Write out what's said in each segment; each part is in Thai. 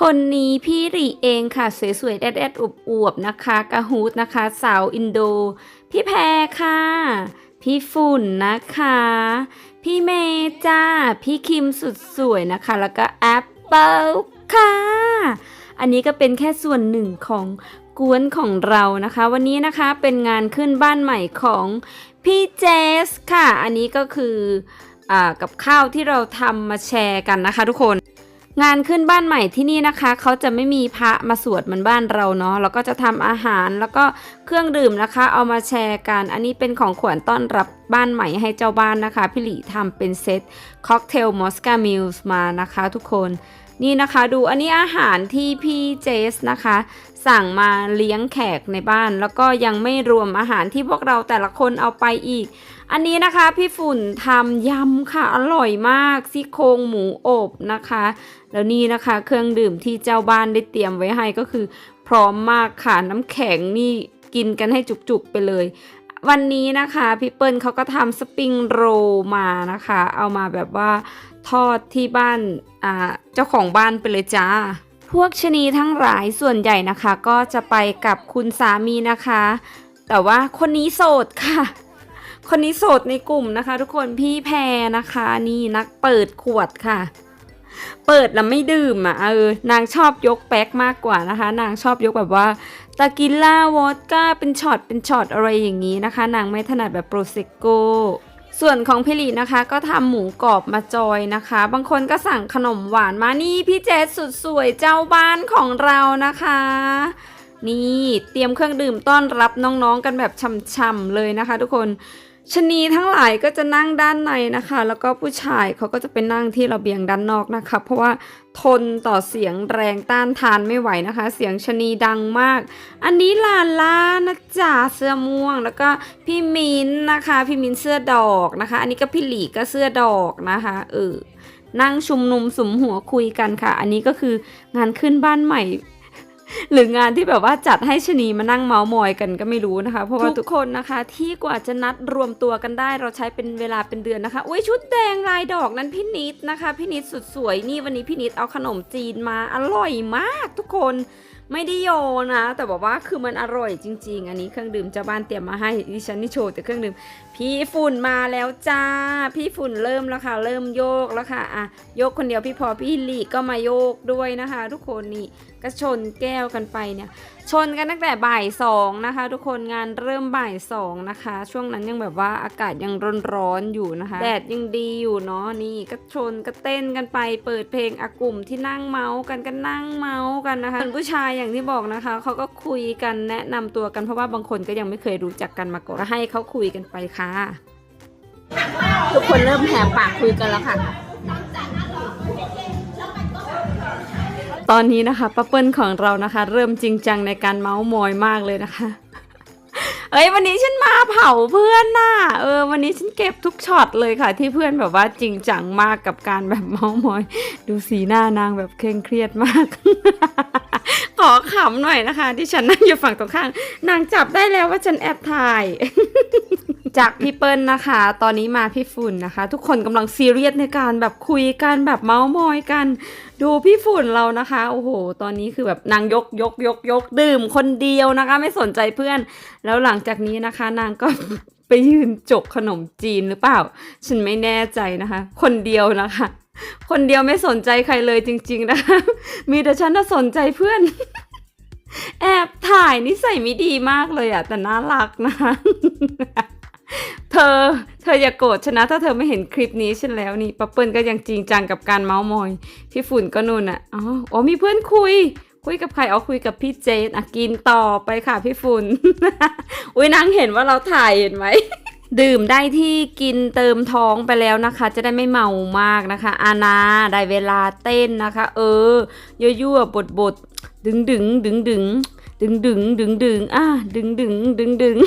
คนนี้พี่หรีเองค่ะ สวยๆแดดๆอวบๆนะคะกะฮูดนะคะ สาวอินโด พี่แพรค่ะ พี่ฝุ่นนะคะ พี่เมย์จ้า พี่คิมสุดสวยนะคะ แล้วก็แอปเปิลค่ะ อันนี้ก็เป็นแค่ส่วนหนึ่งของกวนของเรานะคะ วันนี้นะคะเป็นงานขึ้นบ้านใหม่ของพี่เจสค่ะ อันนี้ก็คืออากับข้าวที่เราทำมาแชร์กันนะคะทุกคน งานขึ้นบ้านใหม่ที่นี่นะคะ เขาจะไม่มีพระมาสวดเหมือนบ้านเราเนาะแล้วก็จะทำอาหารแล้วก็เครื่องดื่มนะคะ เอามาแชร์กัน อันนี้เป็นของขวัญต้อนรับบ้านใหม่ให้เจ้าบ้านนะคะ พี่หลีทำเป็นเซตค็อกเทลมอสกามิลส์มานะคะทุกคน นี่นะคะดูอันนี้อาหารที่พี่เจสนะคะ สั่งมาเลี้ยงแขกในบ้าน แล้วก็ยังไม่รวมอาหารที่พวกเราแต่ละคนเอาไปอีก อันนี้นะคะพี่ฝุ่นทำยำค่ะอร่อยมากซี่โครงหมูอบนะคะ แล้วนี่นะคะเครื่องดื่มที่เจ้าบ้านได้เตรียมไว้ให้ก็คือ พร้อมมากค่ะน้ำแข็งนี่กินกันให้จุกๆไปเลย วันนี้นะคะพี่เปิ้ลเขาก็ทำสปริงโรมานะคะ เอามาแบบว่าทอดที่บ้านอ่าเจ้าของบ้านไปเลยจ้า พวกชะนีทั้งหลายส่วนใหญ่นะคะ ก็จะไปกับคุณสามีนะคะ แต่ว่าคนนี้โสดค่ะ คนนี้โสดในกลุ่มนะคะ ทุกคนพี่แพรนะคะนี่นักเปิดขวดค่ะ เปิดแล้วไม่ดื่มอะเออนางชอบยกแป๊กมากกว่านะคะ นางชอบยกแบบว่า ตากิล่าวอดก้าเป็นช็อตเป็นช็อตอะไรอย่างนี้นะคะนางไม่ถนัดแบบโปรเซโกส่วนของพี่ลีนะคะ ก็ทำหมูกรอบมาจอยนะคะ บางคนก็สั่งขนมหวานมานี่พี่เจสสุดสวยเจ้าบ้านของเรานะคะ นี่เตรียมเครื่องดื่มต้อนรับน้องๆกันแบบช่ำๆเลยนะคะ ทุกคน ชนีทั้งหลายก็จะนั่งด้านในนะคะ แล้วก็ผู้ชายเขาก็จะไปนั่งที่ระเบียงด้านนอกนะคะ เพราะว่าทนต่อเสียงแรงต้านทานไม่ไหวนะคะ เสียงชนีดังมาก อันนี้ลาล่านะจ๊ะเสื้อม่วง แล้วก็พี่มิ้นนะคะ พี่มิ้นเสื้อดอกนะคะ อันนี้ก็พี่หลีก็เสื้อดอกนะคะเออนั่งชุมนุมสุมหัวคุยกันค่ะ อันนี้ก็คืองานขึ้นบ้านใหม่ หรืองานที่แบบว่าจัดให้ชะนีมานั่งเมาส์มอยกันก็ไม่รู้นะคะ เพราะว่าทุกคนนะคะ ที่กว่าจะนัดรวมตัวกันได้ เราใช้เป็นเวลาเป็นเดือนนะคะอุ้ยชุดแดงลายดอกนั้นพี่นิดนะคะพี่นิดสุดสวยนี่วันนี้พี่นิดเอาขนมจีนมาอร่อยมากทุกคน ไม่ได้โยนะ แต่บอกว่าคือมันอร่อยจริง ๆ อันนี้เครื่องดื่มเจ้าบ้านเตรียมมาให้ดิฉันนี่โชว์แต่เครื่องดื่ม พี่ฝุ่นมาแล้วจ้า พี่ฝุ่นเริ่มแล้วค่ะ เริ่มโยกแล้วค่ะอะโยกคนเดียวพี่พอพี่หลีก็มาโยกด้วยนะคะ ทุกคนนี่ก็ชนแก้วกันไปเนี่ยชนกันตั้งแต่บ่ายสองนะคะ ทุกคนงานเริ่มบ่ายสองนะคะ ช่วงนั้นยังแบบว่าอากาศยังร้อนๆอยู่นะคะแดดยังดีอยู่เนาะนี่ก็ชนก็เต้นกันไป เปิดเพลงอากลุ่มที่นั่งเมาส์กันก็นั่งเมาส์กันนะคะส่วนผู้ชายอย่างที่บอกนะคะเขาก็คุยกันแนะนำตัวกันเพราะว่าบางคนก็ยังไม่เคยรู้จักกันมาก่อนก็ให้เขาคุยกันไปค่ะ ทุกคนเริ่มแหบปากคุยกันแล้วค่ะ ตอนนี้นะคะป้าเปิ้ลของเรานะคะ เริ่มจริงจังในการเมาส์มอยมากเลยนะคะเอ้ยวันนี้ฉันมาเผาเพื่อนน่ะเออ วันนี้ฉันเก็บทุกช็อตเลยค่ะ ที่เพื่อนแบบว่าจริงจังมากกับการแบบเมาส์มอย ดูสีหน้านางแบบเคร่งเครียดมาก ขอขำหน่อยนะคะ ที่ฉันนั่งอยู่ฝั่งตรงข้าง นางจับได้แล้วว่าฉันแอบถ่าย จากพี่เปิ้ลนะคะ ตอนนี้มาพี่ฝุ่นนะคะ ทุกคนกำลังซีเรียสในการแบบคุยกันแบบเมาส์มอยกัน ดูพี่ฝุ่นเรานะคะ โอ้โห ตอนนี้คือแบบนางยกยกยกยกดื่มคนเดียวนะคะ ไม่สนใจเพื่อน แล้วหลังจากนี้นะคะ นางก็ไปยืนจกขนมจีนหรือเปล่า ฉันไม่แน่ใจนะคะ คนเดียวนะคะ คนเดียวไม่สนใจใครเลยจริง ๆ นะคะ มีแต่ฉันน่ะสนใจเพื่อน แอบถ่ายนิสัยไม่ดีมากเลยอะแต่น่ารักนะคะ เธอ เธออย่าโกรธฉันนะ ถ้าเธอไม่เห็นคลิปนี้ฉันแล้วนี่ป้าเปิลก็ยังจริงจังกับการเมาส์มอย พี่ฝุ่นก็นู่นอะอ๋ออ๋อมีเพื่อนคุย คุยกับใครเอาคุยกับพี่เจนอะกินต่อไปค่ะพี่ฝุ่น อุ้ยนางเห็นว่าเราถ่ายเห็นไหม ดื่มได้ที่กินเติมท้องไปแล้วนะคะ จะได้ไม่เมามากนะคะ อาณาได้เวลาเต้นนะคะ เออยั่วๆบดบดดึงดึงดึงดึงดึงดึงดึงดึงอะดึงดึงดึงดึง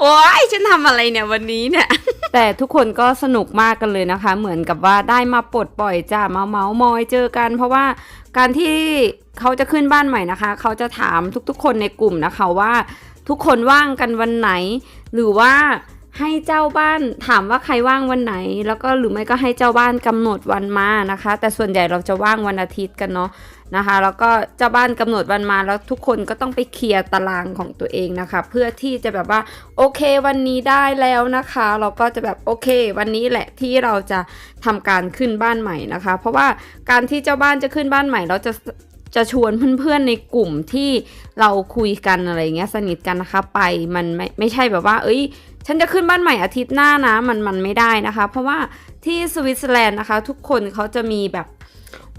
โอ้ยฉันทำอะไรเนี่ยวันนี้เนี่ย แต่ทุกคนก็สนุกมากกันเลยนะคะ เหมือนกับว่าได้มาปลดปล่อยจ้ามาเมาส์มอยเจอกัน เพราะว่าการที่เขาจะขึ้นบ้านใหม่นะคะ เขาจะถามทุกๆ คนในกลุ่มนะคะว่า ทุกคนว่างกันวันไหน หรือว่า ให้เจ้าบ้านถามว่าใครว่างวันไหน แล้วก็หรือไม่ก็ให้เจ้าบ้านกำหนดวันมานะคะ แต่ส่วนใหญ่เราจะว่างวันอาทิตย์กันเนาะนะคะ แล้วก็เจ้าบ้านกำหนดวันมาแล้วทุกคนก็ต้องไปเคลียร์ตารางของตัวเองนะคะ เพื่อที่จะแบบว่าโอเควันนี้ได้แล้วนะคะ เราก็จะแบบโอเค วันนี้แหละที่เราจะทำการขึ้นบ้านใหม่นะคะ เพราะว่าการที่เจ้าบ้านจะขึ้นบ้านใหม่เราจะจะชวนเพื่อนๆในกลุ่มที่เราคุยกันอะไรเงี้ยสนิทกันนะคะไปมันไม่ไม่ใช่แบบว่า เอ้ยฉันจะขึ้นบ้านใหม่อาทิตย์หน้านะมันมันไม่ได้นะคะ เพราะว่าที่สวิตเซอร์แลนด์นะคะ ทุกคนเขาจะมีแบบ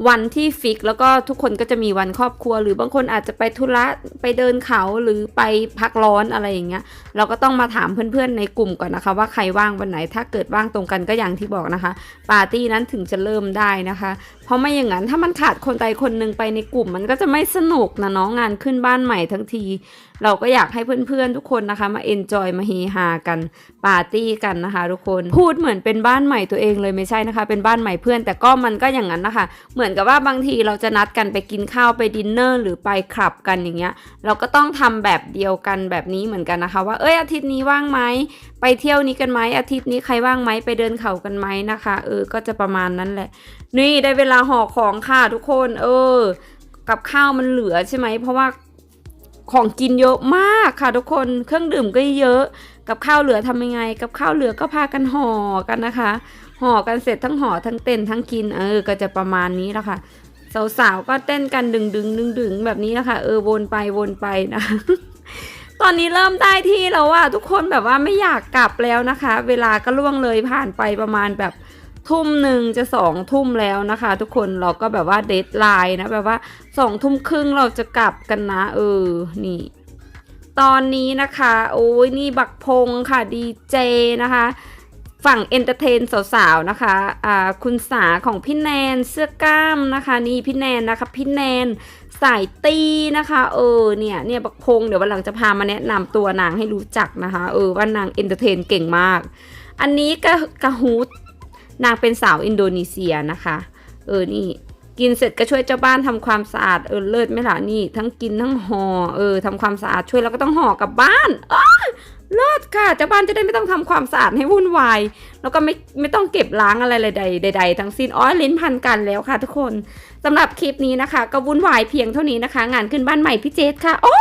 วันที่ฟิก แล้วก็ทุกคนก็จะมีวันครอบครัว หรือบางคนอาจจะไปธุระไปเดินเขาหรือไปพักร้อนอะไรอย่างเงี้ย เราก็ต้องมาถามเพื่อนๆในกลุ่มก่อนนะคะ ว่าใครว่างวันไหนถ้าเกิดว่างตรงกันก็อย่างที่บอกนะคะ ปาร์ตี้นั้นถึงจะเริ่มได้นะคะ เพราะไม่อย่างนั้นถ้ามันขาดคนใดคนหนึ่งไปในกลุ่ม มันก็จะไม่สนุกนะน้องงานขึ้นบ้านใหม่ทั้งที เราก็อยากให้เพื่อนๆทุกคนนะคะ มาเอนจอยมาเฮฮากันปาร์ตี้กันนะคะ ทุกคนพูดเหมือนเป็นบ้านใหม่ตัวเองเลยไม่ใช่นะคะ เป็นบ้านใหม่เพื่อน แต่ก็มันก็อย่างนั้นนะคะ เหมือนกับว่าบางทีเราจะนัดกันไปกินข้าวไปดินเนอร์หรือไปคลับกันอย่างเงี้ยเราก็ต้องทำแบบเดียวกันแบบนี้เหมือนกันนะคะ ว่าเอ้ยอาทิตย์นี้ว่างไหมไปเที่ยวนี้กันไหมอาทิตย์นี้ใครว่างไหมไปเดินเขากันไหมนะคะ เออ ก็จะประมาณนั้นแหละ นี่ได้เวลาห่อของค่ะทุกคน เออ กับข้าวมันเหลือใช่ไหมเพราะว่า ของกินเยอะมากค่ะทุกคนเครื่องดื่มก็เยอะ กับข้าวเหลือทำยังไง กับข้าวเหลือก็พากันห่อกันนะคะ ห่อกันเสร็จทั้งห่อทั้งเต้นทั้งกินเออ ก็จะประมาณนี้แหละค่ะสาวๆก็เต้นกันดึงดึงดึงดึงแบบนี้นะคะเออวนไปวนไปนะ ตอนนี้เริ่มได้ที่แล้วอะทุกคนแบบว่าไม่อยากกลับแล้วนะคะ เวลาก็ล่วงเลยผ่านไปประมาณแบบ ทุ่มหนึ่งจะสองทุ่มแล้วนะคะ ทุกคนเราก็แบบว่าเดทไลน์นะแบบว่าสองทุ่มครึ่งเราจะกลับกันนะ เออ นี่ ตอนนี้นะคะ โอ้ยนี่บักพงค่ะดีเจนะคะ ฝั่งเอนเตอร์เทนสาวๆนะคะอ่าคุณสาของพี่แนนเสื้อกล้ามนะคะ นี่พี่แนนนะคะ พี่แนนสายตีนะคะ เออเนี่ยเนี่ยบักพงเดี๋ยววันหลังจะพามาแนะนำตัวนางให้รู้จักนะคะ เออว่านางเอนเตอร์เทนเก่งมาก อันนี้ก็กะฮู นางเป็นสาวอินโดนีเซียนะคะ เออนี่กินเสร็จก็ช่วยเจ้าบ้านทำความสะอาดเออเลิศไหมล่ะนี่ ทั้งกินทั้งห่อเออทำความสะอาดช่วยแล้วก็ต้องห่อกลับบ้านอ้าเลิศค่ะเจ้าบ้านจะได้ไม่ต้องทำความสะอาดให้วุ่นวายแล้วก็ไม่ไม่ต้องเก็บล้างอะไรใดใดๆทั้งสิ้นอ้อยลิ้นพันกันแล้วค่ะทุกคนสำหรับคลิปนี้นะคะ ก็วุ่นวายเพียงเท่านี้นะคะ งานขึ้นบ้านใหม่พี่เจษค่ะโอ้